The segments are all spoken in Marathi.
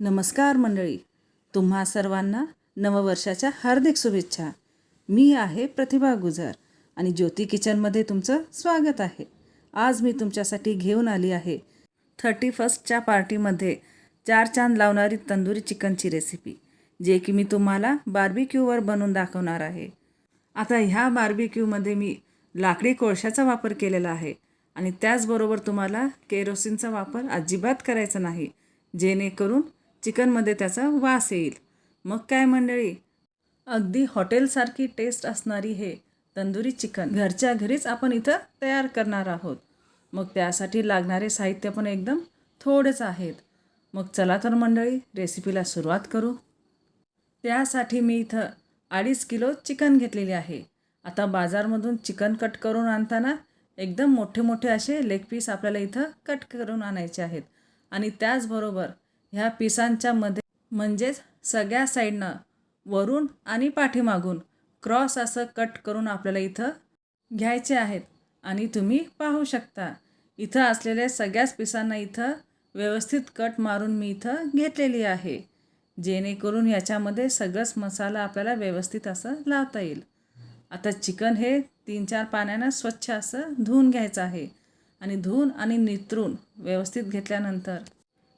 नमस्कार मंडळी. तुम्हा सर्वांना नववर्षाच्या हार्दिक शुभेच्छा. मी आहे प्रतिभा गुजर आणि ज्योती किचनमध्ये तुमचं स्वागत आहे. आज मी तुमच्यासाठी घेऊन आली आहे थर्टी फर्स्टच्या पार्टीमध्ये चार चांद लावणारी तंदुरी चिकनची रेसिपी जे की मी तुम्हाला बार्बिक्यूवर बनवून दाखवणार आहे. आता ह्या बार्बिक्यूमध्ये मी लाकडी कोळशाचा वापर केलेला आहे आणि त्याचबरोबर तुम्हाला केरोसिनचा वापर अजिबात करायचा नाही जेणेकरून चिकनमध्ये त्याचा वास येईल. मग काय मंडळी? अगदी हॉटेलसारखी टेस्ट असणारी हे तंदुरी चिकन घरच्या घरीच आपण इथं तयार करणार आहोत. मग त्यासाठी लागणारे साहित्य पण एकदम थोडेच आहेत. मग चला तर मंडळी रेसिपीला सुरुवात करू. त्यासाठी मी इथं अडीच किलो चिकन घेतलेले आहे. आता बाजारमधून चिकन कट करून आणताना एकदम मोठे मोठे असे लेग पीस आपल्याला इथं कट करून आणायचे आहेत. आणि त्याचबरोबर ह्या पिसांच्या मध्ये म्हणजेच सगळ्या साईडनं वरून आणि पाठीमागून क्रॉस असं कट करून आपल्याला इथं घ्यायचे आहेत. आणि तुम्ही पाहू शकता इथं असलेल्या सगळ्याच पिसांना इथं व्यवस्थित कट मारून मी इथं घेतलेली आहे. जेणेकरून याच्यामध्ये सगळंच मसाला आपल्याला व्यवस्थित असं लावता येईल. आता चिकन हे तीन चार पाण्यानं स्वच्छ असं धुवून घ्यायचं आहे. आणि धुवून आणि नितरून व्यवस्थित घेतल्यानंतर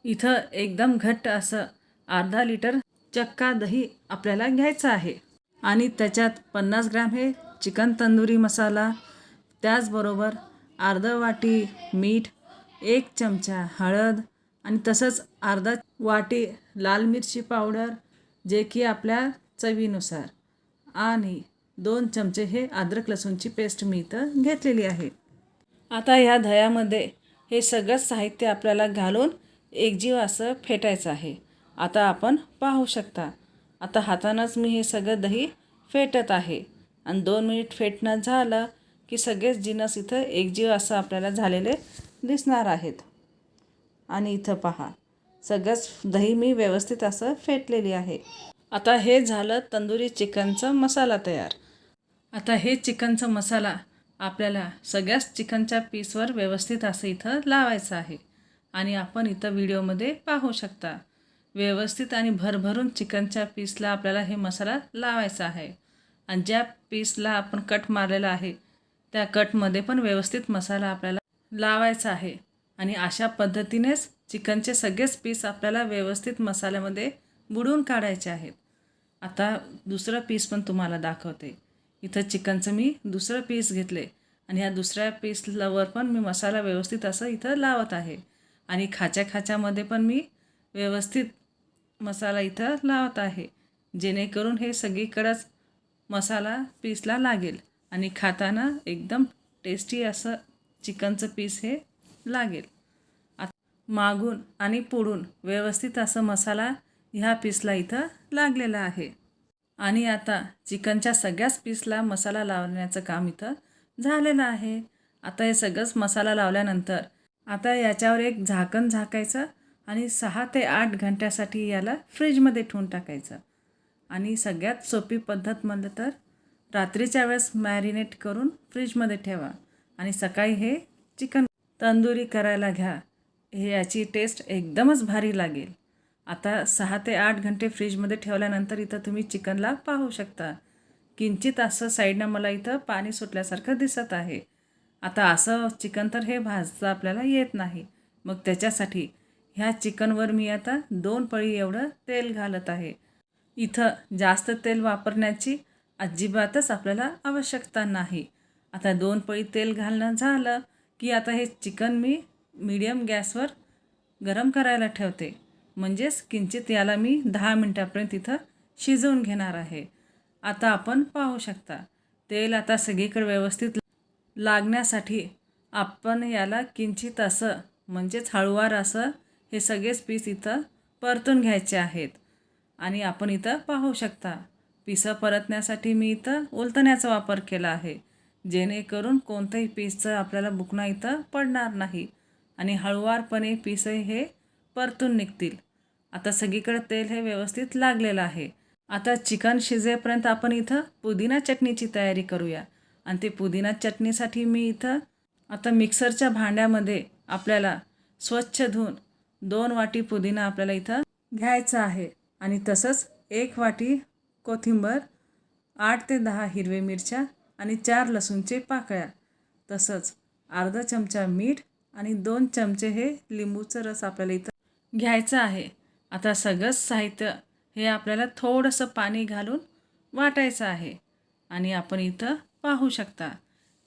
इथं एकदम घट्ट असं अर्धा लिटर चक्का दही आपल्याला घ्यायचं आहे. आणि त्याच्यात पन्नास ग्रॅम हे चिकन तंदुरी मसाला त्याचबरोबर अर्धा वाटी मीठ एक चमचा हळद आणि तसंच अर्धा वाटी लाल मिरची पावडर जे की आपल्या चवीनुसार आणि दोन चमचे हे अद्रक लसूणची पेस्ट मी इथं घेतलेली आहे. आता ह्या दह्यामध्ये हे सगळंच साहित्य आपल्याला घालून एकजीव असं फेटायचं आहे. आता आपण पाहू शकता. आता हातानंच मी हे सगळं दही फेटत आहे. आणि दोन मिनिट फेटणं झालं की सगळेच जिनस इथं एकजीव असं आपल्याला झालेले दिसणार आहेत. आणि इथं पहा सगळंच दही मी व्यवस्थित असं फेटलेली आहे. आता हे झालं तंदुरी चिकनचं मसाला तयार. आता हे चिकनचं मसाला आपल्याला सगळ्याच चिकनच्या पीसवर व्यवस्थित असं इथं लावायचं आहे. आणि आपण इथं व्हिडिओमध्ये पाहू शकता. व्यवस्थित आणि भरभरून चिकनच्या पीसला आपल्याला हे मसाला लावायचा आहे. आणि ज्या पीसला आपण कट मारलेला आहे त्या कटमध्ये पण व्यवस्थित मसाला आपल्याला लावायचा आहे. आणि अशा पद्धतीनेच चिकनचे सगळेच पीस आपल्याला व्यवस्थित मसाल्यामध्ये बुडवून काढायचे आहेत. आता दुसरं पीस पण तुम्हाला दाखवते. इथं चिकनचं मी दुसरं पीस घेतले. आणि ह्या दुसऱ्या पीसलावर पण मी मसाला व्यवस्थित असं इथं लावत आहे. आणि खाच्या खाच्यामध्ये पण मी व्यवस्थित मसाला इथं लावत आहे. जेणेकरून हे सगळीकडंच मसाला पीसला लागेल आणि खाताना एकदम टेस्टी असं चिकनचं पीस हे लागेल. मागून आणि पुढून व्यवस्थित असं मसाला ह्या पीसला इथं लागलेला आहे. आणि आता चिकनच्या सगळ्याच पीसला मसाला लावण्याचं काम इथं झालेलं आहे. आता हे सगळंच मसाला लावल्यानंतर आता याच्यावर एक झाकण झाकायचं आणि सहा ते आठ घंट्यासाठी याला फ्रीजमध्ये ठेवून टाकायचं. आणि सगळ्यात सोपी पद्धत म्हणलं तर रात्रीच्या वेळेस मॅरिनेट करून फ्रीजमध्ये ठेवा आणि सकाळी हे चिकन तंदुरी करायला घ्या. हे याची टेस्ट एकदमच भारी लागेल. आता सहा ते आठ घंटे फ्रीजमध्ये ठेवल्यानंतर इथं तुम्ही चिकनला पाहू शकता. किंचित असं साईडनं मला इथं पाणी सुटल्यासारखं दिसत आहे. आता असं चिकन तर हे भाजतं आपल्याला येत नाही. मग त्याच्यासाठी ह्या चिकनवर मी आता दोन पळी एवढं तेल घालत आहे. इथं जास्त तेल वापरण्याची अजिबातच आपल्याला आवश्यकता नाही. आता दोन पळी तेल घालणं झालं की आता हे चिकन मी मीडियम गॅसवर गरम करायला ठेवते. म्हणजेच किंचित याला मी दहा मिनटापर्यंत इथं शिजवून घेणार आहे. आता आपण पाहू शकता. तेल आता सगळीकडे व्यवस्थित लागण्यासाठी आपण याला किंचित असं म्हणजेच हळूवार असं हे सगळेच पीस इथं परतून घ्यायचे आहेत. आणि आपण इथं पाहू शकता पिसं परतण्यासाठी मी इथं उलतण्याचा वापर केला आहे. जेणेकरून कोणत्याही पीसचं आपल्याला बुकणं इथं पडणार नाही आणि हळुवारपणे पिसं हे परतून निघतील. आता सगळीकडे तेल हे व्यवस्थित लागलेलं आहे. आता चिकन शिजेपर्यंत आपण इथं पुदिना चटणीची तयारी करूया. आणि ते पुदिना चटणीसाठी मी इथं आता मिक्सरच्या भांड्यामध्ये आपल्याला स्वच्छ धुवून दोन वाटी पुदिना आपल्याला इथं घ्यायचं आहे. आणि तसंच एक वाटी कोथिंबर आठ ते दहा हिरवे मिरच्या आणि चार लसूणचे पाकळ्या. तसंच अर्धा चमचा मीठ आणि दोन चमचे हे लिंबूचं रस आपल्याला इथं घ्यायचं आहे. आता सगळंच साहित्य हे आपल्याला थोडंसं पाणी घालून वाटायचं आहे. आणि आपण इथं पाहू शकता.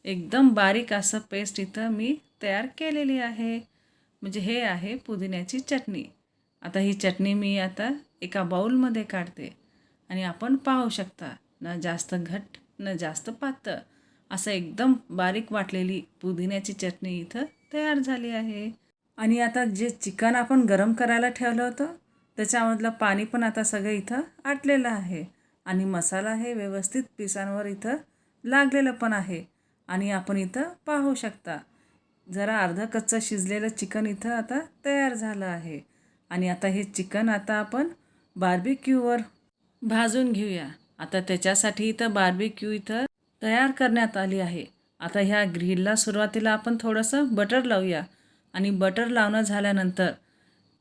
एकदम बारीक असं पेस्ट इथं मी तयार केलेली आहे. म्हणजे हे आहे पुदिन्याची चटणी. आता ही चटणी मी आता एका बाऊलमध्ये काढते. आणि आपण पाहू शकता न जास्त घट्ट न जास्त पातळ असं एकदम बारीक वाटलेली पुदिन्याची चटणी इथं तयार झाली आहे. आणि आता जे चिकन आपण गरम करायला ठेवलं होतं त्याच्यामधलं पाणी पण आता सगळं इथं आटलेलं आहे. आणि मसाला हे व्यवस्थित पिसांवर इथं लागलेलं पण आहे. आणि आपण इथं पाहू शकता. जरा अर्धा कच्चं शिजलेलं चिकन इथं आता तयार झालं आहे. आणि आता हे चिकन आता आपण बार्बिक्यूवर भाजून घेऊया. आता त्याच्यासाठी इथं बार्बिक्यू इथं तयार करण्यात आली आहे. आता ह्या ग्रिलला सुरुवातीला आपण थोडंसं बटर लावूया. आणि बटर लावणं झाल्यानंतर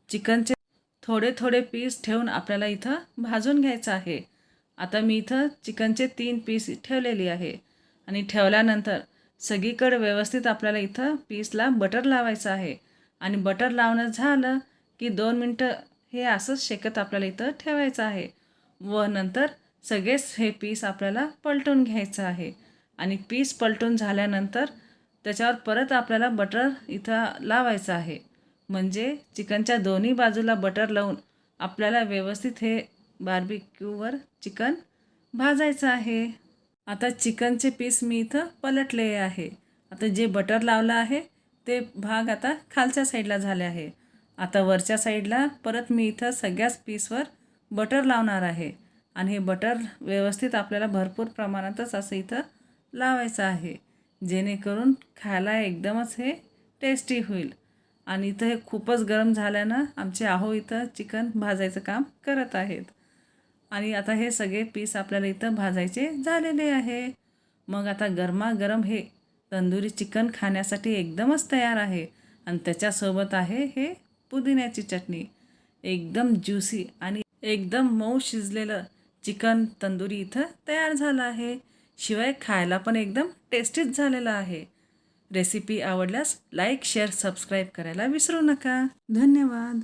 चिकनचे थोडे थोडे पीस ठेवून आपल्याला इथं भाजून घ्यायचं आहे. आता मी इथं चिकनचे तीन पीस ठेवलेली आहे. आणि ठेवल्यानंतर सगळीकडे व्यवस्थित आपल्याला इथं पीसला बटर लावायचं आहे. आणि बटर लावणं झालं की दोन मिनटं हे असंच शेकत आपल्याला इथं ठेवायचं आहे. व नंतर सगळेच हे पीस आपल्याला पलटून घ्यायचं आहे. आणि पीस पलटून झाल्यानंतर त्याच्यावर परत आपल्याला बटर इथं लावायचं आहे. म्हणजे चिकनच्या दोन्ही बाजूला बटर लावून आपल्याला व्यवस्थित हे बार्बिक्यूवर चिकन भाजायचं आहे. आता चिकनचे पीस मी इथं पलटले आहे. आता जे बटर लावलं आहे ते भाग आता खालच्या साईडला झाले आहे. आता वरच्या साईडला परत मी इथं सगळ्याच पीसवर बटर लावणार आहे. आणि हे बटर व्यवस्थित आपल्याला भरपूर प्रमाणातच असं इथं लावायचं आहे. जेणेकरून खायला एकदमच हे टेस्टी होईल. आणि इथं हे खूपच गरम झाल्यानं आमचे आहो इथं चिकन भाजायचं काम करत आहेत. आणि आता हे सगळे पीस आपल्याला इथं भाजायचे झालेले आहे. मग आता गरमागरम हे तंदुरी चिकन खाण्यासाठी एकदमच तयार आहे. आणि त्याच्यासोबत आहे हे पुदिन्याची चटणी. एकदम ज्युसी आणि एकदम मऊ शिजलेलं चिकन तंदुरी इथं तयार झालं आहे. शिवाय खायला पण एकदम टेस्टीच झालेलं आहे. रेसिपी आवडल्यास लाईक शेअर सबस्क्राईब करायला विसरू नका. धन्यवाद.